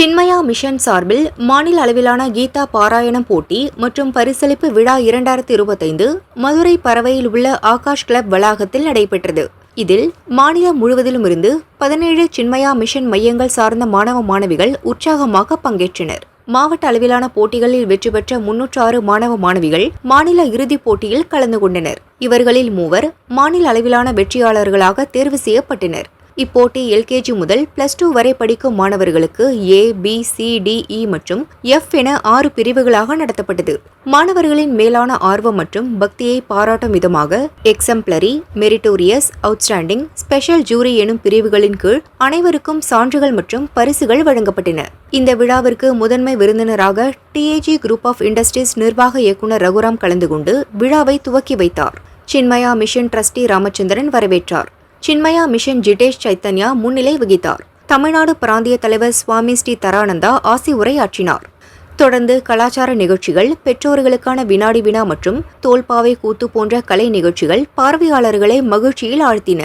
Chinmaya mission சார்பில் மாநில அளவிலான கீதா பாராயணம் போட்டி மற்றும் பரிசளிப்பு விழா இரண்டாயிரத்தி இருபத்தைந்து மதுரை பறவையில் உள்ள ஆகாஷ் கிளப் வளாகத்தில் நடைபெற்றது. இதில் மாநிலம் முழுவதிலும் இருந்து பதினேழு சின்மயா மிஷன் மையங்கள் சார்ந்த மாணவ மாணவிகள் உற்சாகமாக பங்கேற்றனர். மாவட்ட அளவிலான போட்டிகளில் வெற்றி பெற்ற முன்னூற்றாறு மாணவ மாணவிகள் மாநில இறுதிப் போட்டியில் கலந்து கொண்டனர். இவர்களில் மூவர் மாநில அளவிலான வெற்றியாளர்களாக தேர்வு செய்யப்பட்டனர். இப்போட்டி எல்கேஜி முதல் பிளஸ் டூ வரை படிக்கும் மாணவர்களுக்கு A B C D E மற்றும் எஃப் என ஆறு பிரிவுகளாக நடத்தப்பட்டது. மாணவர்களின் மேலான ஆர்வம் மற்றும் பக்தியை பாராட்டும் விதமாக exemplary meritorious outstanding special jury எனும் பிரிவுகளின் கீழ் அனைவருக்கும் சான்றுகள் மற்றும் பரிசுகள் வழங்கப்பட்டன. இந்த விழாவிற்கு முதன்மை விருந்தினராக டிஏஜி குரூப் ஆஃப் இண்டஸ்ட்ரீஸ் நிர்வாக இயக்குநர் ரகுராம் கலந்து கொண்டு விழாவை துவக்கி வைத்தார். சின்மயா மிஷன் ட்ரஸ்டி ராமச்சந்திரன் வரவேற்றார். சின்மயா மிஷன் ஜிடேஷ் சைத்தன்யா முன்னிலை வகித்தார். தமிழ்நாடு பிராந்திய தலைவர் சுவாமி ஸ்ரீ தரானந்தா ஆசி உரையாற்றினார். தொடர்ந்து கலாச்சார நிகழ்ச்சிகள் பெற்றோர்களுக்கான வினாடி வினா மற்றும் தோல்பாவை கூத்து போன்ற கலை நிகழ்ச்சிகள் பார்வையாளர்களை மகிழ்ச்சியில் ஆழ்த்தின.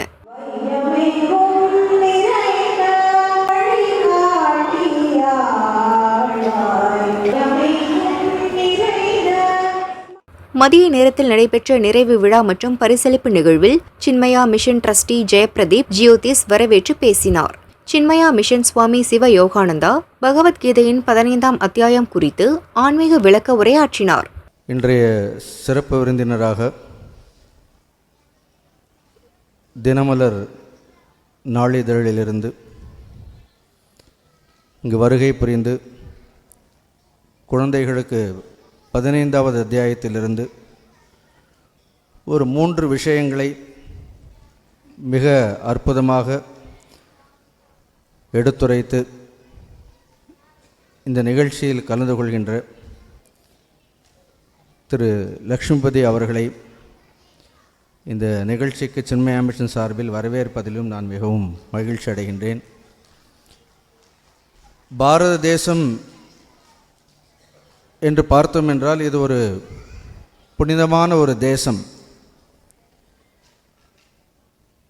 மதிய நேரத்தில் நடைபெற்ற நிறைவு விழா மற்றும் பரிசளிப்பு நிகழ்வில் சின்மயா மிஷன் ட்ரஸ்டி ஜெயபிரதீப் ஜியோதிஸ் வரவேற்று பேசினார். சின்மயா மிஷன் சுவாமி சிவ யோகானந்தா பகவத்கீதையின் பதினைந்தாம் அத்தியாயம் குறித்து ஆன்மீக விளக்க உரையாற்றினார். இன்றைய சிறப்பு விருந்தினராக தினமலர் நாளிதழிலிருந்து இங்கு வருகை புரிந்து குழந்தைகளுக்கு பதினைந்தாவது அத்தியாயத்திலிருந்து ஒரு மூன்று விஷயங்களை மிக அற்புதமாக எடுத்துரைத்து இந்த நிகழ்ச்சியில் கலந்து கொள்கின்ற திரு லக்ஷ்மிபதி அவர்களை இந்த நிகழ்ச்சிக்கு சின்மய மிஷன் சார்பில் வரவேற்பதிலும் நான் மிகவும் மகிழ்ச்சி அடைகின்றேன் பாரத தேசம் என்று பார்த்தோம் என்றால் இது ஒரு புனிதமான ஒரு தேசம்.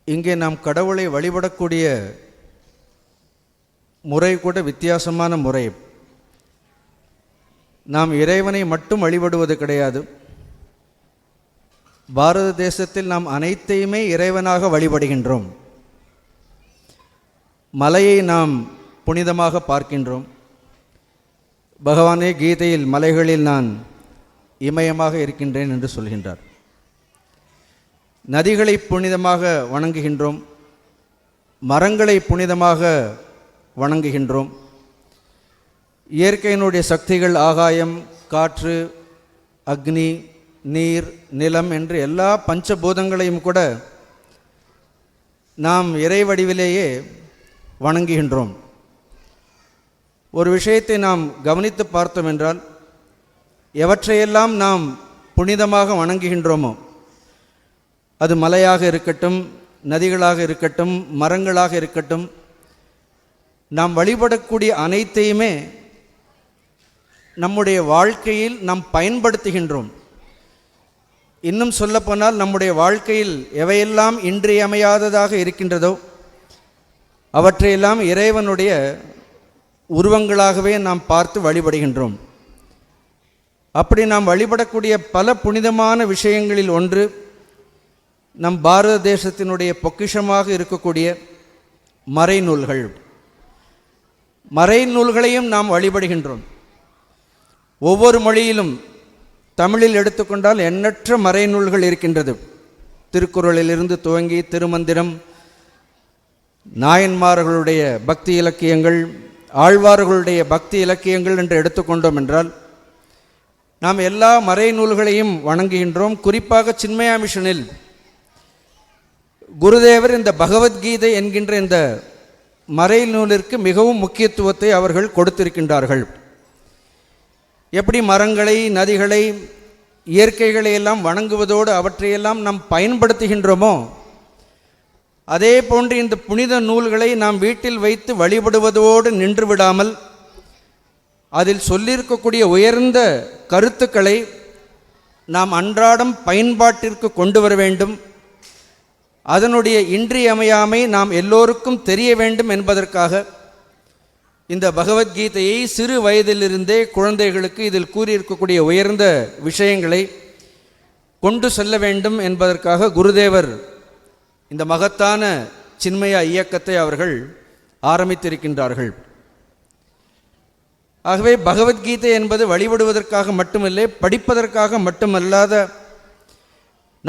இங்கே நாம் கடவுளை வழிபடக்கூடிய முறை கூட வித்தியாசமான முறை. நாம் இறைவனை மட்டும் வழிபடுவது கிடையாது. பாரத தேசத்தில் நாம் அனைத்தையுமே இறைவனாக வழிபடுகின்றோம். மலையை நாம் புனிதமாக பார்க்கின்றோம். பகவானே கீதையில் மலைகளில் நான் இமயமாக இருக்கின்றேன் என்று சொல்கின்றார். நதிகளை புனிதமாக வணங்குகின்றோம் மரங்களை புனிதமாக வணங்குகின்றோம். இயற்கையினுடைய சக்திகள் ஆகாயம் காற்று அக்னி நீர் நிலம் என்று எல்லா பஞ்சபூதங்களையும் கூட நாம் இறை வடிவிலேயே வணங்குகின்றோம். ஒரு விஷயத்தை நாம் கவனித்து பார்த்தோம் என்றால் எவற்றையெல்லாம் நாம் புனிதமாக வணங்குகின்றோமோ அது மலையாக இருக்கட்டும் நதிகளாக இருக்கட்டும் மரங்களாக இருக்கட்டும் நாம் வழிபடக்கூடிய அனைத்தையுமே நம்முடைய வாழ்க்கையில் நாம் பயன்படுத்துகின்றோம். இன்னும் சொல்லப்போனால் நம்முடைய வாழ்க்கையில் எவையெல்லாம் இன்றியமையாததாக இருக்கின்றதோ அவற்றையெல்லாம் இறைவனுடைய உருவங்களாகவே நாம் பார்த்து வழிபடுகின்றோம். அப்படி நாம் வழிபடக்கூடிய பல புனிதமான விஷயங்களில் ஒன்று நம் பாரத தேசத்தினுடைய பொக்கிஷமாக இருக்கக்கூடிய மறைநூல்கள் மறைநூல்களையும் நாம் வழிபடுகின்றோம். ஒவ்வொரு மொழியிலும் தமிழில் எடுத்துக்கொண்டால் எண்ணற்ற மறைநூல்கள் இருக்கின்றது. திருக்குறளிலிருந்து துவங்கி திருமந்திரம் நாயன்மார்களுடைய பக்தி இலக்கியங்கள் ஆழ்வார்களுடைய பக்தி இலக்கியங்கள் என்று எடுத்துக்கொண்டோம் என்றால் நாம் எல்லா மறைநூல்களையும் வணங்குகின்றோம். குறிப்பாக சின்மயா மிஷனில் குருதேவர் இந்த பகவத்கீதை என்கின்ற இந்த மறைநூலிற்கு மிகவும் முக்கியத்துவத்தை அவர்கள் கொடுத்திருக்கின்றார்கள். எப்படி மரங்களை நதிகளை இயற்கைகளை எல்லாம் வணங்குவதோடு அவற்றையெல்லாம் நாம் பயன்படுத்துகின்றோமோ அதே போன்று இந்த புனித நூல்களை நாம் வீட்டில் வைத்து வழிபடுவதோடு நின்று விடாமல் அதில் சொல்லியிருக்கக்கூடிய உயர்ந்த கருத்துக்களை நாம் அன்றாடம் பயன்பாட்டிற்கு கொண்டு வர வேண்டும். அதனுடைய இன்றியமையாமை நாம் எல்லோருக்கும் தெரிய வேண்டும் என்பதற்காக இந்த பகவத்கீதையை சிறு வயதிலிருந்தே குழந்தைகளுக்கு இதில் கூறியிருக்கக்கூடிய உயர்ந்த விஷயங்களை கொண்டு செல்ல வேண்டும் என்பதற்காக குருதேவர் இந்த மகத்தான சின்மயா இயக்கத்தை அவர்கள் ஆரம்பித்திருக்கின்றார்கள். ஆகவே பகவத்கீதை என்பது வழிபடுவதற்காக மட்டுமில்லை படிப்பதற்காக மட்டுமல்லாத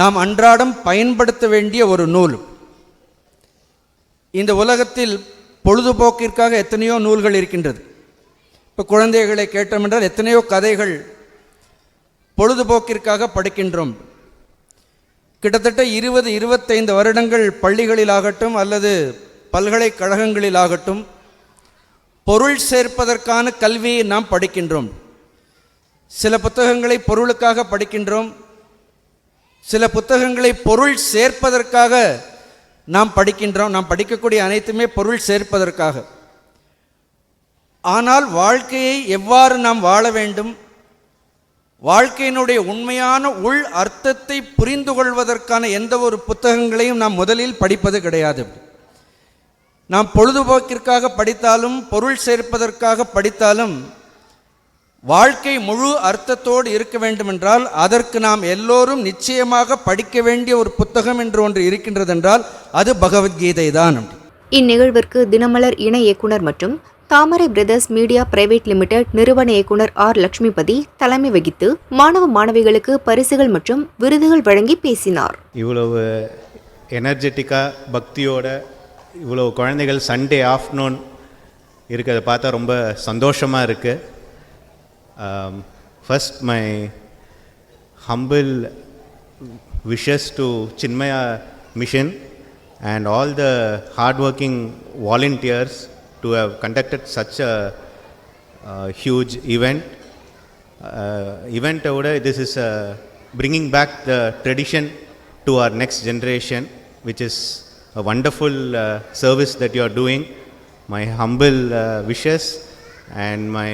நாம் அன்றாடம் பயன்படுத்த வேண்டிய ஒரு நூல். இந்த உலகத்தில் பொழுதுபோக்கிற்காக எத்தனையோ நூல்கள் இருக்கின்றது. இப்போ குழந்தைகளை கேட்டோம் என்றால் எத்தனையோ கதைகள் பொழுதுபோக்கிற்காக படிக்கின்றோம். கிட்டத்தட்ட இருபது இருபத்தைந்து வருடங்கள் பள்ளிகளிலாகட்டும் அல்லது பல்கலைக்கழகங்களிலாகட்டும் பொருள் சேர்ப்பதற்கான கல்வியை நாம் படிக்கின்றோம். சில புத்தகங்களை பொருளுக்காக படிக்கின்றோம். சில புத்தகங்களை பொருள் சேர்ப்பதற்காக நாம் படிக்கின்றோம். நாம் படிக்கக்கூடிய அனைத்துமே பொருள் சேர்ப்பதற்காக. ஆனால் வாழ்க்கையை எவ்வாறு நாம் வாழ வேண்டும்? வாழ்க்கையினுடைய உண்மையான உள் அர்த்தத்தை புரிந்து கொள்வதற்கான எந்த ஒரு புத்தகங்களையும் நாம் முதலில் படிப்பது கிடையாது. நாம் பொழுதுபோக்கிற்காக படித்தாலும் பொருள் சேர்ப்பதற்காக படித்தாலும் வாழ்க்கை முழு அர்த்தத்தோடு இருக்க வேண்டுமென்றால் அதற்கு நாம் எல்லோரும் நிச்சயமாக படிக்க வேண்டிய ஒரு புத்தகம் என்று ஒன்று இருக்கின்றதென்றால் அது பகவத்கீதை தான் இந்நிகழ்விற்கு தினமலர் இணை இயக்குனர் மற்றும் Thamarai brothers media private limited நிறுவன இயக்குனர் ஆர் லட்சுமிபதி தலைமை வகித்து மாணவ மாணவிகளுக்கு பரிசுகள் மற்றும் விருதுகள் வழங்கி பேசினார். இவ்வளவு எனர்ஜெட்டிக்காக பக்தியோட இவ்வளவு குழந்தைகள் சண்டே ஆஃப்டர்நூன் இருக்கிறத பார்த்தா ரொம்ப சந்தோஷமாக இருக்குது first my humble wishes to Chinmaya mission and all the hard working volunteers to have conducted such a huge event. Uh, event விட this is uh, bringing back the tradition to our next generation, which is a wonderful uh, service that you are doing. My humble uh, wishes and my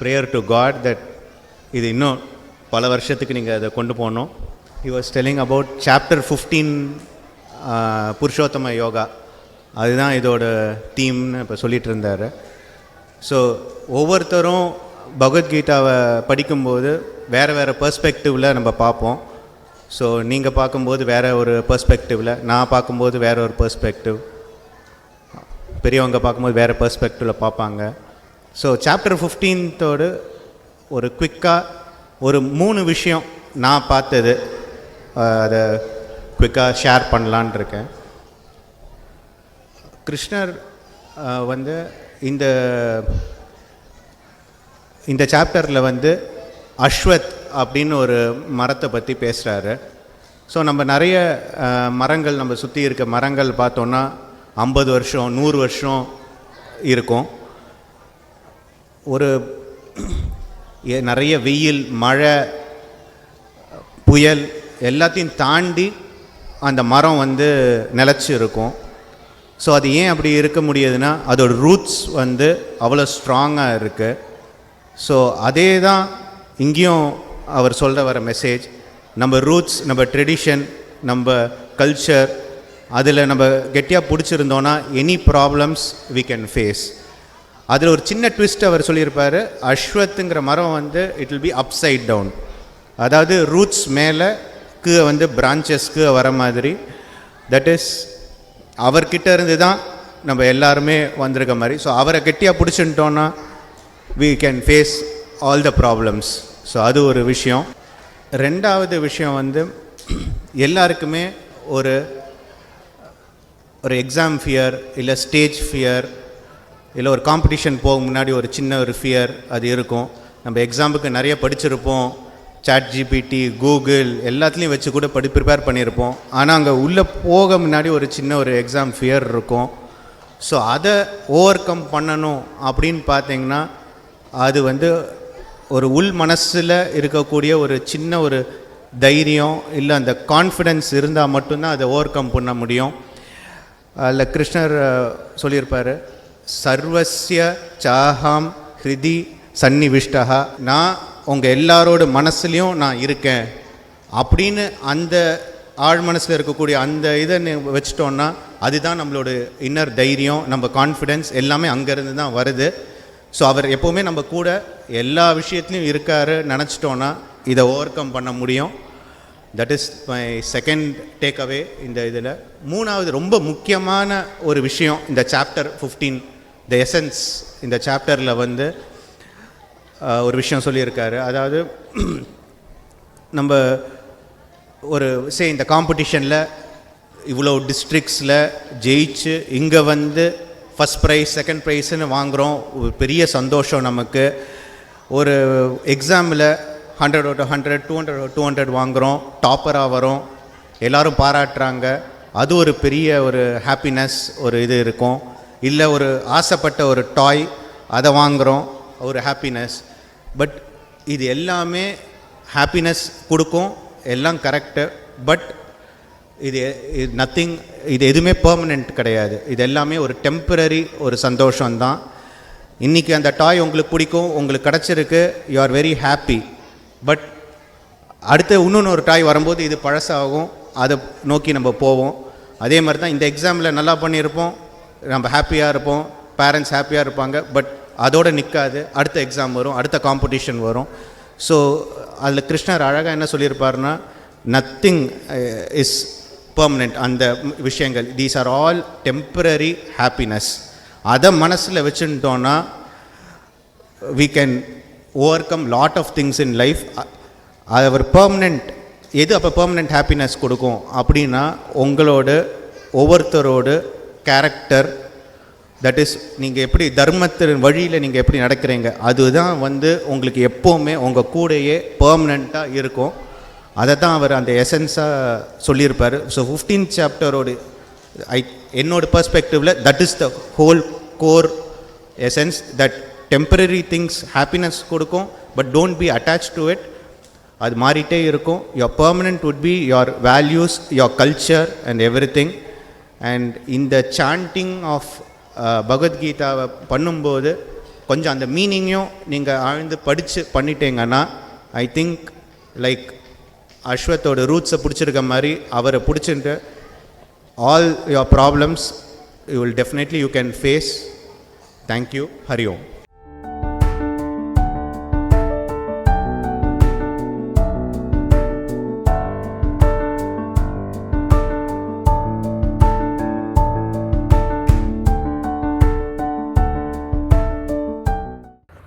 prayer to God that இது இன்னும் பல வருஷத்துக்கு நீங்கள் அதை கொண்டு போகணும் he was telling about chapter 15 uh, புருஷோத்தம யோகா அதுதான் இதோட தீம்னு இப்போ சொல்லிட்டு இருந்தார் ஸோ ஒவ்வொருத்தரும் பகவத்கீதாவை படிக்கும்போது வேறு வேறு பர்ஸ்பெக்டிவில் நம்ம பார்ப்போம். ஸோ நீங்கள் பார்க்கும்போது வேறு ஒரு பர்ஸ்பெக்டிவில் நான் பார்க்கும்போது வேறு ஒரு பர்ஸ்பெக்டிவ் பெரியவங்க பார்க்கும்போது வேறு பர்ஸ்பெக்டிவில் பார்ப்பாங்க. ஸோ சாப்டர் ஃபிஃப்டீன்த்தோடு ஒரு குவிக்காக ஒரு மூணு விஷயம் நான் பார்த்தது. அதை குவிக்காக ஷேர் பண்ணலான் இருக்கேன் கிருஷ்ணர் வந்து இந்த இந்த சாப்டரில் வந்து அஸ்வத் அப்படின்னு ஒரு மரத்தை பற்றி பேசுகிறாரு ஸோ நம்ம நிறைய மரங்கள் நம்ம சுற்றி இருக்க மரங்கள் பார்த்தோன்னா ஐம்பது வருஷம் நூறு வருஷம் இருக்கும். ஒரு நிறைய வெயில் மழை புயல் எல்லாத்தையும் தாண்டி அந்த மரம் வந்து நிலச்சி இருக்கும். ஸோ அது ஏன் அப்படி இருக்க முடியுதுன்னா அதோட ரூட்ஸ் வந்து அவ்வளோ ஸ்ட்ராங்காக இருக்குது ஸோ அதே தான் இங்கேயும் அவர் சொல்கிற வர மெசேஜ் நம்ம ரூட்ஸ் நம்ம ட்ரெடிஷன் நம்ம கல்ச்சர் அதில் நம்ம கெட்டியாக பிடிச்சிருந்தோன்னா any problems we can face அதில் ஒரு சின்ன ட்விஸ்ட் அவர் சொல்லியிருப்பார் அஸ்வத்துங்கிற மரம் வந்து it will be upside down அதாவது ரூட்ஸ் மேலே கீழே வந்து பிரான்ச்சஸ் கீழே வர மாதிரி. தட் இஸ் அவர்கிட்ட இருந்து தான் நம்ம எல்லாருமே வந்திருக்க மாதிரி. ஸோ அவரை கெட்டியாக பிடிச்சிட்டோன்னா we can face all the problems so அது ஒரு விஷயம். ரெண்டாவது விஷயம் வந்து எல்லாருக்குமே ஒரு ஒரு எக்ஸாம் ஃபியர் இல்லை ஸ்டேஜ் ஃபியர் இல்லை ஒரு காம்படிஷன் போக முன்னாடி ஒரு சின்ன ஒரு ஃபியர் அது இருக்கும். நம்ம எக்ஸாமுக்கு நிறைய படிச்சிருப்போம். சாட் ஜிபிடி கூகுள் எல்லாத்துலேயும் வச்சு கூட படி ப்ரிப்பேர் பண்ணியிருப்போம். ஆனால் அங்கே உள்ளே போக முன்னாடி ஒரு சின்ன ஒரு எக்ஸாம் ஃபியர் இருக்கும். ஸோ அதை ஓவர் கம் பண்ணணும் அப்படின்னு பார்த்தீங்கன்னா அது வந்து ஒரு உள் மனசில் இருக்கக்கூடிய ஒரு சின்ன ஒரு தைரியம் இல்லை அந்த கான்ஃபிடென்ஸ் இருந்தால் மட்டும்தான் அதை ஓவர் கம் பண்ண முடியும். அதில் கிருஷ்ணர் சொல்லியிருப்பார் சர்வஸ்ய சாஹாம் ஹிருதி சன்னிவிஷ்டகா நான் உங்கள் எல்லாரோட மனசுலையும் நான் இருக்கேன். அப்படின்னு அந்த ஆழ் மனசில் இருக்கக்கூடிய அந்த இதை வச்சிட்டோன்னா அதுதான் நம்மளோட இன்னர் தைரியம் நம்ம கான்ஃபிடென்ஸ் எல்லாமே அங்கேருந்து தான் வருது. ஸோ அவர் எப்போவுமே நம்ம கூட எல்லா விஷயத்துலையும் இருக்காரு நினச்சிட்டோன்னா இதை ஓவர் கம் பண்ண முடியும். That is my second take away இந்த இதில். மூணாவது ரொம்ப முக்கியமான ஒரு விஷயம் இந்த சாப்டர் ஃபிஃப்டீன் த எசன்ஸ் இந்த சாப்டரில் வந்து ஒரு விஷயம் சொல்லியிருக்காரு. அதாவது நம்ம ஒரு சே இந்த காம்படிஷனில் இவ்வளோ டிஸ்ட்ரிக்ஸில் ஜெயிச்சு இங்கே வந்து ஃபஸ்ட் ப்ரைஸ் செகண்ட் ப்ரைஸ்னு வாங்குகிறோம் ஒரு பெரிய சந்தோஷம் நமக்கு. ஒரு எக்ஸாமில் hundred out hundred two hundred two hundred வாங்குகிறோம் டாப்பராக வரும். எல்லோரும் பாராட்டுறாங்க. அது ஒரு பெரிய ஒரு ஹாப்பினஸ் ஒரு இது இருக்கும். இல்லை ஒரு ஆசைப்பட்ட ஒரு டாய் அதை வாங்குகிறோம் ஒரு ஹாப்பினஸ் பட் இது எல்லாமே ஹாப்பினஸ் கொடுக்கும். எல்லாம் கரெக்டு பட் இது நத்திங் இது எதுவுமே பர்மனெண்ட் கிடையாது. இது எல்லாமே ஒரு டெம்பரரி ஒரு சந்தோஷம்தான். இன்றைக்கி அந்த டாய் உங்களுக்கு பிடிக்கும் உங்களுக்கு கிடச்சிருக்கு you are very happy but அடுத்து இன்னொன்று ஒரு டாய் வரும்போது இது பழசாகும். அதை நோக்கி நம்ம போவோம். அதே மாதிரி தான் இந்த எக்ஸாமில் நல்லா பண்ணியிருப்போம். நம்ம ஹாப்பியாக இருப்போம். பேரண்ட்ஸ் ஹாப்பியாக இருப்பாங்க. பட் அதோடு நிற்காது அடுத்த எக்ஸாம் வரும் அடுத்த காம்படிஷன் வரும். ஸோ அதில் கிருஷ்ணர் அழகாக என்ன சொல்லியிருப்பாருன்னா நத்திங் இஸ் பர்மனெண்ட் அந்த விஷயங்கள் these are all temporary happiness அதை மனசில் வச்சுட்டோன்னா we can lot of things in life அது அவர் பர்மனெண்ட் எது அப்போ பர்மனெண்ட் ஹாப்பினஸ் கொடுக்கும்? அப்படின்னா உங்களோட ஒவ்வொருத்தரோட கேரக்டர் தட் இஸ் நீங்கள் எப்படி தர்மத்தின் வழியில் நீங்கள் எப்படி நடக்கிறீங்க அதுதான் வந்து உங்களுக்கு எப்போவுமே உங்கள் கூடையே பர்மனெண்ட்டாக இருக்கும். அதை தான் அவர் அந்த எசன்ஸாக சொல்லியிருப்பார். ஸோ ஃபிஃப்டீன் சாப்டரோட ஐ என்னோட பர்ஸ்பெக்டிவில் that is the whole core essence that temporary things happiness கொடுக்கும் but don't be attach to it அது மாறிட்டே இருக்கும். Your permanent would be your values your culture and everything and இந்த சாண்டிங் ஆஃப் பகவத்கீதாவை பண்ணும்போது கொஞ்சம் அந்த மீனிங்கையும் நீங்கள் ஆழ்ந்து படித்து பண்ணிட்டீங்கன்னா ஐ திங்க் லைக் அஸ்வத்தோட ரூட்ஸை பிடிச்சிருக்க மாதிரி அவரை பிடிச்சிட்டு all your problems you will definitely you can face thank you Hari Om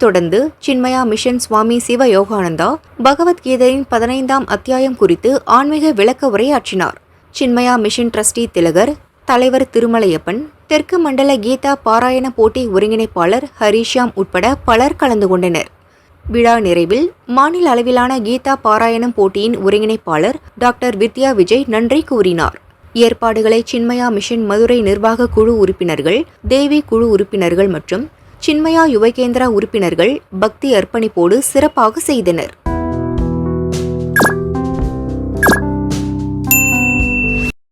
தொடர்ந்து சின்மயா மிஷன் சுவாமி சிவ யோகானந்தா பகவத்கீதையின் பதினைந்தாம் அத்தியாயம் குறித்து ஆன்மீக விளக்க உரையாற்றினார். சின்மயா மிஷன் ட்ரஸ்டி திலகர் தலைவர் திருமலையப்பன் தெற்கு மண்டல கீதா பாராயண போட்டி ஒருங்கிணைப்பாளர் ஹரிஷாம் உட்பட பலர் கலந்து கொண்டனர். விழா நிறைவில் மாநில அளவிலான கீதா பாராயணம் போட்டியின் ஒருங்கிணைப்பாளர் டாக்டர் வித்யா விஜய் நன்றி கூறினார். ஏற்பாடுகளை சின்மயா மிஷன் மதுரை நிர்வாக குழு உறுப்பினர்கள் தேவி குழு உறுப்பினர்கள் மற்றும் சின்மயா யுவகேந்திரா உறுப்பினர்கள் பக்தி அர்ப்பணிப்போடு சிறப்பாக செய்தனர்.